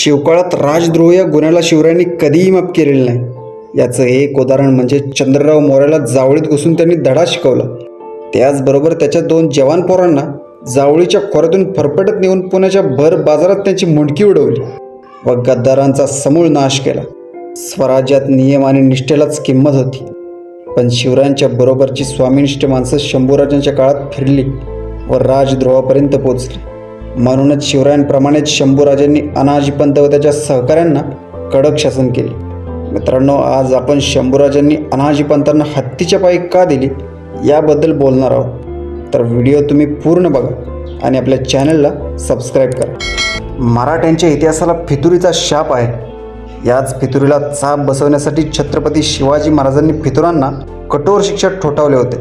शिवकाळात राजद्रोह या गुन्ह्याला शिवरायांनी कधीही माफ केलेलं नाही. याचं एक उदाहरण म्हणजे चंद्रराव मोऱ्याला जावळीत घुसून त्यांनी धडा शिकवला. त्याचबरोबर त्याच्या दोन जवान पोरांना जावळीच्या खोऱ्यातून फरफटत नेऊन पुण्याच्या भर बाजारात त्यांची मुंडकी उडवली व गद्दारांचा समूळ नाश केला. स्वराज्यात नियम आणि निष्ठेलाच किंमत होती. पण शिवरायांच्या बरोबरची स्वामिनिष्ठ माणसं शंभूराजांच्या काळात फिरली व राजद्रोहापर्यंत पोचली म्हणूनच शिवरायांप्रमाणेच शंभूराजांनी अनाजीपंत व त्याच्या सहकाऱ्यांना कडक शासन केले. मित्रांनो आज आपण शंभूराजांनी अनाजीपंतांना हत्तीच्या पायी का दिली याबद्दल बोलणार आहोत. तर व्हिडिओ तुम्ही पूर्ण बघा आणि आपल्या चॅनलला सबस्क्राईब करा. मराठ्यांच्या इतिहासाला फितुरीचा शाप आहे. याच फितुरीला चाप बसवण्यासाठी छत्रपती शिवाजी महाराजांनी फितुरांना कठोर शिक्षा ठोठावले होते.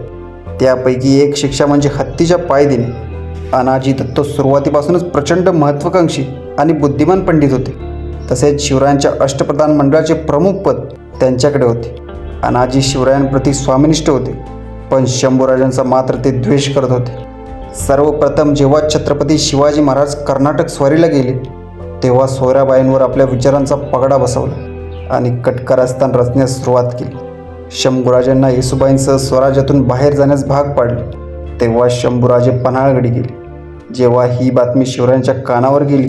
त्यापैकी एक शिक्षा म्हणजे हत्तीच्या पाय देणे अनाजी दत्त सुरुवातीपासूनच प्रचंड महत्त्वाकांक्षी आणि बुद्धिमान पंडित होते. तसेच शिवरायांच्या अष्टप्रधान मंडळाचे प्रमुख पद त्यांच्याकडे होते. अनाजी शिवरायांप्रती स्वामिनिष्ठ होते पण शंभूराजांचा मात्र ते द्वेष करत होते. सर्वप्रथम जेव्हा छत्रपती शिवाजी महाराज कर्नाटक स्वारीला गेले तेव्हा सोयराबाईंवर आपल्या विचारांचा पगडा बसवला आणि कटकारस्थान रचण्यास सुरुवात केली. शंभूराजांना येसुबाईंसह स्वराज्यातून बाहेर जाण्यास भाग पाडले. तेव्हा शंभूराजे पन्हाळगडी गेले. जेव्हा ही बातमी शिवरायांच्या कानावर गेली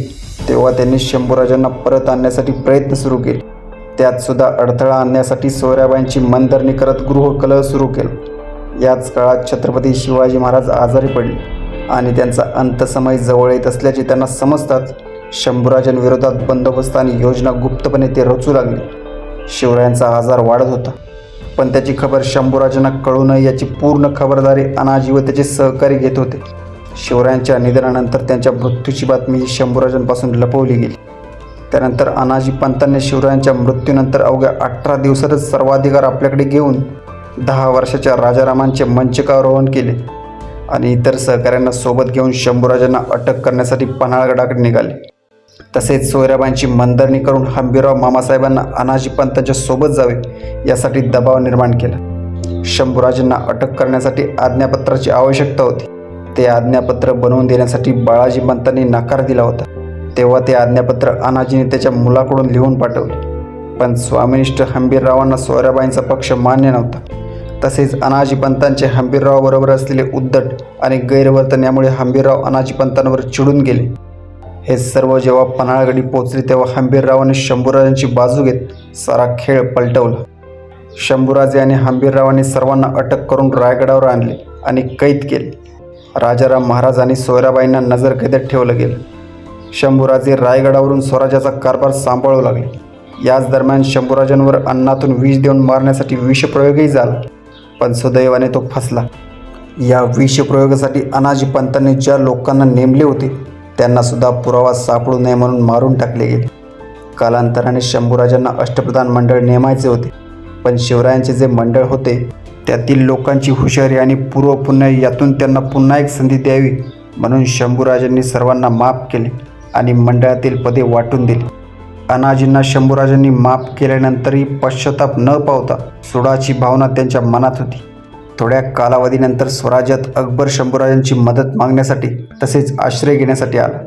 तेव्हा त्यांनी शंभूराजांना परत आणण्यासाठी प्रयत्न सुरू केले. त्यात सुद्धा अडथळा आणण्यासाठी सोयराबाईंची मनधरणी करत गृहकलह सुरू केला. याच काळात छत्रपती शिवाजी महाराज आजारी पडले आणि त्यांचा अंतसमय जवळ येत असल्याचे त्यांना समजताच शंभूराजांविरोधात बंदोबस्त आणि योजना गुप्तपणे ते रचू लागले. शिवरायांचा आजार वाढत होता. पण त्याची खबर शंभूराजांना कळू नये याची पूर्ण खबरदारी अनाजी व त्याचे सहकारी घेत होते. शिवरायांच्या निधनानंतर त्यांच्या मृत्यूची बातमी ही शंभूराजांपासून लपवली गेली. त्यानंतर अनाजी पंतांनी शिवरायांच्या मृत्यूनंतर अवघ्या अठरा दिवसातच सर्वाधिकार आपल्याकडे घेऊन दहा वर्षाच्या राजारामांचे मंचकारोहण केले आणि इतर सहकाऱ्यांना सोबत घेऊन शंभूराजांना अटक करण्यासाठी पन्हाळगडाकडे निघाले. तसेच सोयराबाईंची मंदरणी करून हंबीराव मामासाहेबांना अनाजी पंतांच्या सोबत जावे यासाठी दबाव निर्माण केला. शंभूराजांना अटक करण्यासाठी आज्ञापत्राची आवश्यकता होती. ते आज्ञापत्र बनवून देण्यासाठी बाळाजी पंतांनी नकार दिला होता. तेव्हा ते आज्ञापत्र अनाजीने त्याच्या मुलाकडून लिहून पाठवले. पण स्वामिनिष्ठ हंबीररावांना सोयराबाईंचा पक्ष मान्य नव्हता. तसेच अनाजी पंतांचे हंबीररावाबरोबर असलेले उद्धट आणि गैरवर्तन यामुळे हंबीरराव अनाजी पंतांवर चिडून गेले. हे सर्व जेव्हा पन्हाळगडी पोचले तेव्हा हंबीररावाने शंभूराजांची बाजू घेत सारा खेळ पलटवला. शंभूराजे आणि हंबीररावांनी सर्वांना अटक करून रायगडावर आणले आणि कैद केले. राजाराम महाराज आणि सोयराबाईंना नजरकैदेत ठेवलं गेलं. शंभूराजे रायगडावरून स्वराज्याचा कारभार सांभाळू लागले. याच दरम्यान शंभूराजांवर अन्नातून विष देऊन मारण्यासाठी विषप्रयोगही झाला पण सुदैवाने तो फसला. या विषप्रयोगासाठी अनाजी पंतांनी ज्या लोकांना नेमले होते त्यांनासुद्धा पुरावा सापडू नये म्हणून मारून टाकले गेले. कालांतराने शंभूराजांना अष्टप्रधान मंडळ नेमायचे होते पण शिवरायांचे जे मंडळ होते त्यातील लोकांची हुशारी आणि पूर्वपुण्य यातून त्यांना पुन्हा एक संधी द्यावी म्हणून शंभूराजांनी सर्वांना माफ केले आणि मंडळातील पदे वाटून दिली. अनाजींना शंभूराजांनी माफ केल्यानंतरही पश्चाताप न पावता सुडाची भावना त्यांच्या मनात होती. थोड्या कालावधीनंतर स्वराज्यात अकबर शंभूराजांची मदत मागण्यासाठी तसेच आश्रय घेण्यासाठी आला.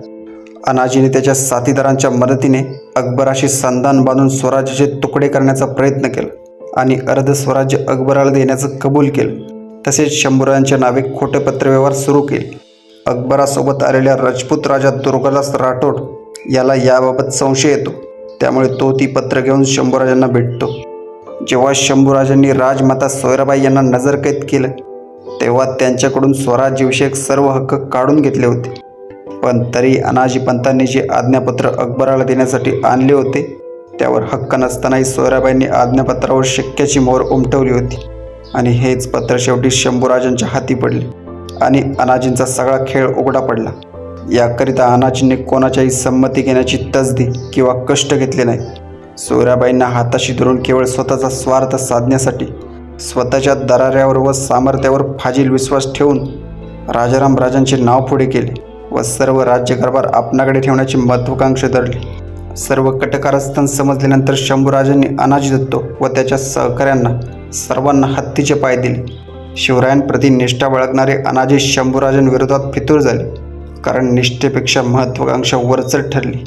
अनाजीने त्याच्या साथीदारांच्या मदतीने अकबराशी संधान बांधून स्वराज्याचे तुकडे करण्याचा प्रयत्न केला. आणि अर्ध स्वराज्य अकबराला देण्याचं कबूल केलं. तसेच शंभूराजांच्या नावे खोटे पत्रव्यवहार सुरू केले. अकबरासोबत आलेल्या राजपूत राजा दुर्गादास राठोड याला याबाबत संशय येतो. त्यामुळे तो ती पत्र घेऊन शंभूराजांना भेटतो. जेव्हा शंभूराजांनी राजमाता सोयराबाई यांना नजरकैद केलं तेव्हा त्यांच्याकडून स्वराज्यविषयक सर्व हक्क काढून घेतले होते. पण तरी अनाजी पंतांनी जे आज्ञापत्र अकबराला देण्यासाठी आणले होते त्यावर हक्क नसतानाही सोयराबाईंनी आज्ञापत्रावर शक्याची मोहर उमटवली होती. आणि हेच पत्र शेवटी शंभूराजांच्या हाती पडले आणि अनाजींचा सगळा खेळ उघडा पडला. याकरिता अनाजींनी कोणाच्याही संमती घेण्याची तसदी किंवा कष्ट घेतले नाही. सोयराबाईंना हाताशी धरून केवळ स्वतःचा स्वार्थ साधण्यासाठी स्वतःच्या दराऱ्यावर व सामर्थ्यावर फाजील विश्वास ठेवून राजाराम राजांचे नाव पुढे केले व सर्व राज्यकारभार आपणाकडे ठेवण्याची महत्त्वाकांक्षा धरली. सर्व कटकारस्थान समजल्यानंतर शंभूराजांनी अनाजी दत्तो व त्याच्या सहकाऱ्यांना सर्वांना हत्तीचे पाय दिले. शिवरायांप्रती निष्ठा बाळगणारे अनाजी शंभूराजांविरोधात फितूर झाले कारण निष्ठेपेक्षा महत्त्वाकांक्षा वरचढ ठरली.